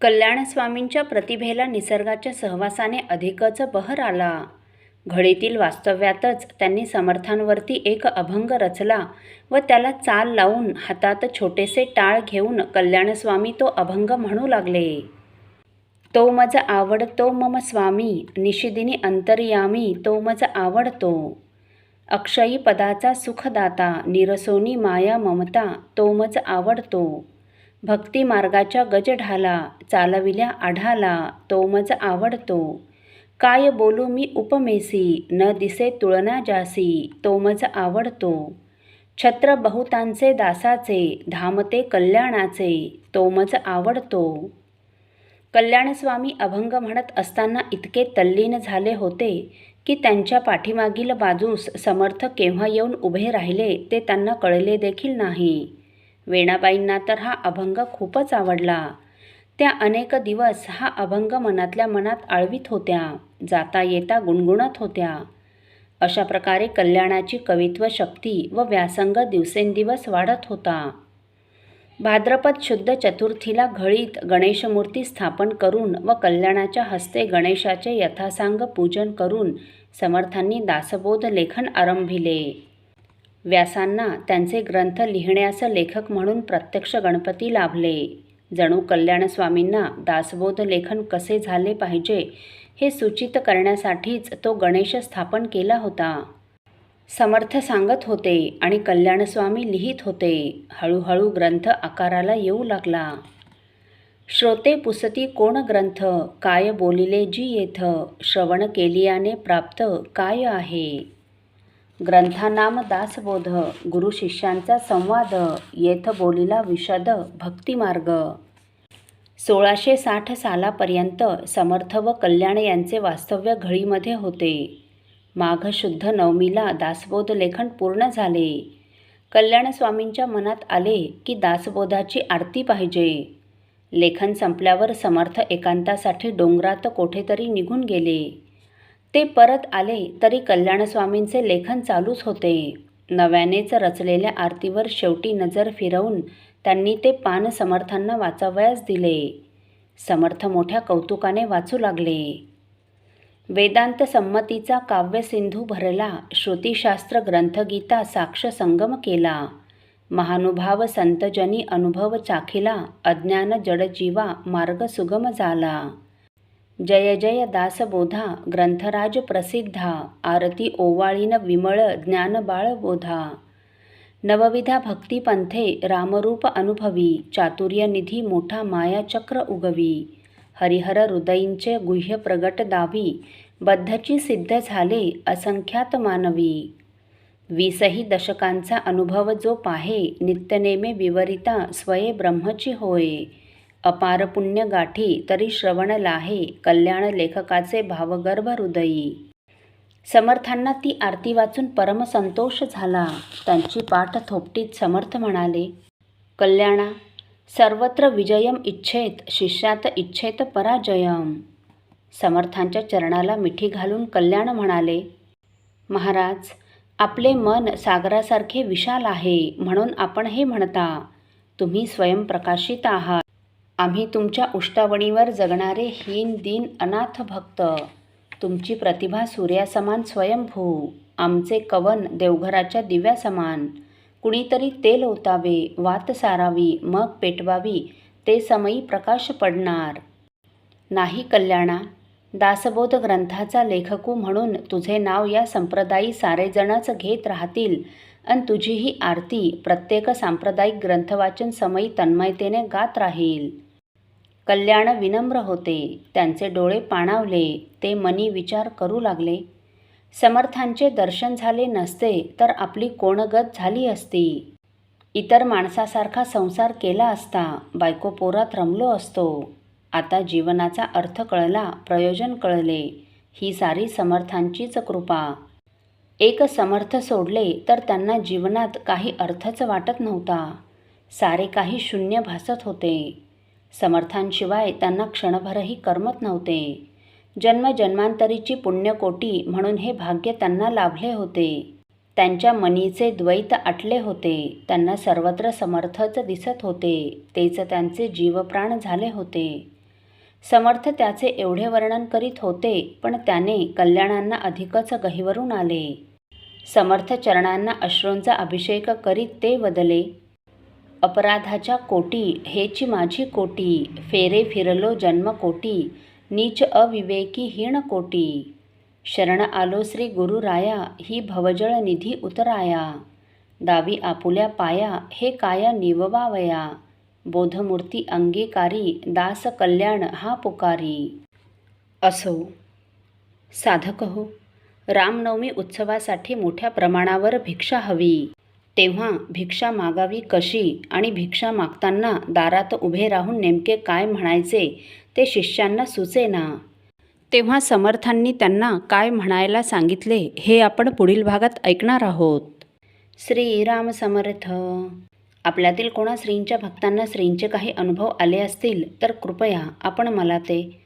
कल्याणस्वामींच्या प्रतिभेला निसर्गाच्या सहवासाने अधिकच बहर आला. घडीतील वास्तव्यातच त्यांनी समर्थांवरती एक अभंग रचला व त्याला चाल लावून हातात छोटेसे टाळ घेऊन कल्याणस्वामी तो अभंग म्हणू लागले. तो मज आवडतो मम स्वामी निशिदिनी अंतर्यामी तो मज आवडतो अक्षयी पदाचा सुखदाता निरसोनी माया ममता तो मज आवडतो भक्ती मार्गाच्या गजढाला चालविल्या आढाला तो मज आवडतो. काय बोलू मी उपमेसी न दिसे तुळना जासी तो मज आवडतो. छत्र बहुतांचे दासाचे धामते कल्याणाचे तो मज आवडतो. कल्याणस्वामी अभंग म्हणत असताना इतके तल्लीन झाले होते की त्यांच्या पाठीमागील बाजूस समर्थ केव्हा येऊन उभे राहिले ते त्यांना कळले देखील नाही. वेणाबाईंना तर हा अभंग खूपच आवडला. त्या अनेक दिवस हा अभंग मनातल्या मनात आळवीत होत्या जाता येता गुणगुणत होत्या. अशा प्रकारे कल्याणाची कवित्व शक्ती व व्यासंग दिवसेंदिवस वाढत होता. भाद्रपद शुद्ध चतुर्थीला घळीत गणेशमूर्ती स्थापन करून व कल्याणाच्या हस्ते गणेशाचे यथासांग पूजन करून समर्थांनी दासबोध लेखन आरंभिले. व्यासांना त्यांचे ग्रंथ लिहिण्यास लेखक म्हणून प्रत्यक्ष गणपती लाभले. जणू कल्याणस्वामींना दासबोध लेखन कसे झाले पाहिजे हे सूचित करण्यासाठीच तो गणेश स्थापन केला होता. समर्थ सांगत होते आणि कल्याणस्वामी लिहित होते. हळूहळू ग्रंथ आकाराला येऊ लागला. श्रोते पुसती कोण ग्रंथ? काय बोलिले जी येथ? श्रवण केलियाने प्राप्त काय आहे? ग्रंथानाम दासबोध गुरु शिष्यांचा संवाद येथ बोलीला विशद भक्तिमार्ग. सोळाशे साठ सालापर्यंत समर्थ व कल्याण यांचे वास्तव्य घळीमध्ये होते. माघ शुद्ध नवमीला दासबोध लेखन पूर्ण झाले. कल्याणस्वामींच्या मनात आले की दासबोधाची आरती पाहिजे. लेखन संपल्यावर समर्थ एकांतासाठी डोंगरात कोठेतरी निघून गेले. ते परत आले तरी कल्याणस्वामींचे लेखन चालूच होते. नव्यानेच रचलेल्या आरतीवर शेवटी नजर फिरवून त्यांनी ते पान समर्थांना वाचावयास दिले. समर्थ मोठ्या कौतुकाने वाचू लागले. वेदांत संमतीचा काव्यसिंधू भरला श्रुतीशास्त्र ग्रंथगीता साक्ष संगम केला महानुभाव संतजनी अनुभव चाखिला अज्ञान जडजीवा मार्ग सुगम झाला. जय जय दासबोधा ग्रंथराज प्रसिद्धा आरती ओवाळीन विमळ ज्ञानबाळ बोधा. नवविधा भक्तिपंथे रामरूप अनुभवी चातुर्यनिधी मोठा मायाचक्र उगवी. हरिहर हृदयींचे गुह्य प्रगट दावी बद्धची सिद्ध झाले असंख्यात मानवी. वीसही दशकांचा अनुभव जो पाहे नित्यनेमे विवरिता स्वये ब्रह्मची होय. अपार पुण्य गाठी तरी श्रवण लाहे कल्याण लेखकाचे भावगर्भ हृदयी. समर्थांना ती आरती वाचून परमसंतोष झाला. त्यांची पाठ थोपटीत समर्थ म्हणाले कल्याणा सर्वत्र विजयम इच्छेत शिष्यात इच्छेत पराजयम. समर्थांच्या चरणाला मिठी घालून कल्याण म्हणाले महाराज आपले मन सागरासारखे विशाल आहे म्हणून आपण हे म्हणता. तुम्ही स्वयंप्रकाशित आहात. आम्ही तुमच्या उष्टावणीवर जगणारे हीन दीन अनाथ भक्त. तुमची प्रतिभा सूर्यासमान स्वयंभू. आमचे कवन देवघराच्या दिव्यासमान. कुणीतरी तेल ओतावे वात सारावी मग पेटवावी ते समयी प्रकाश पडणार. नाही कल्याणा दासबोध ग्रंथाचा लेखकू म्हणून तुझे नाव या संप्रदायी सारेजणच घेत राहतील आणि तुझी ही आरती प्रत्येक सांप्रदायिक ग्रंथवाचन समयी तन्मयतेने गात राहील. कल्याण विनम्र होते. त्यांचे डोळे पाणावले. ते मनी विचार करू लागले. समर्थांचे दर्शन झाले नसते तर आपली कोणगत झाली असती. इतर माणसासारखा संसार केला असता बायको पोरात रमलो असतो. आता जीवनाचा अर्थ कळला प्रयोजन कळले. ही सारी समर्थांचीच कृपा. एक समर्थ सोडले तर त्यांना जीवनात काही अर्थच वाटत नव्हता. सारे काही शून्य भासत होते. समर्थांशिवाय त्यांना क्षणभरही करमत नव्हते. जन्मजन्मांतरीची पुण्यकोटी म्हणून हे भाग्य त्यांना लाभले होते. त्यांच्या मनीचे द्वैत आटले होते. त्यांना सर्वत्र समर्थच दिसत होते. तेच त्यांचे जीवप्राण झाले होते. समर्थ त्याचे एवढे वर्णन करीत होते पण त्याने कल्याणांना अधिकच गहिवरून आले. समर्थ चरणांना अश्रूंचा अभिषेक करीत ते वदले अपराधाच्या कोटी हेची माझी कोटी. फेरे फिरलो जन्म कोटी. नीच अविवेकी हीण कोटी. शरण आलो श्री गुरुराया ही भवजळ निधी उतराया. दावी आपुल्या पाया हे काया निववावया. बोधमूर्ती अंगीकारी दास कल्याण हा पुकारी. असो साधक हो. रामनवमी उत्सवासाठी मोठ्या प्रमाणावर भिक्षा हवी. तेव्हा भिक्षा मागावी कशी आणि भिक्षा मागताना दारात उभे राहून नेमके काय म्हणायचे ते शिष्यांना सुचेना. तेव्हा समर्थांनी त्यांना काय म्हणायला सांगितले हे आपण पुढील भागात ऐकणार आहोत. श्रीराम समर्थ. आपल्यातील कोणा श्रींच्या भक्तांना श्रींचे काही अनुभव आले असतील तर कृपया आपण मला ते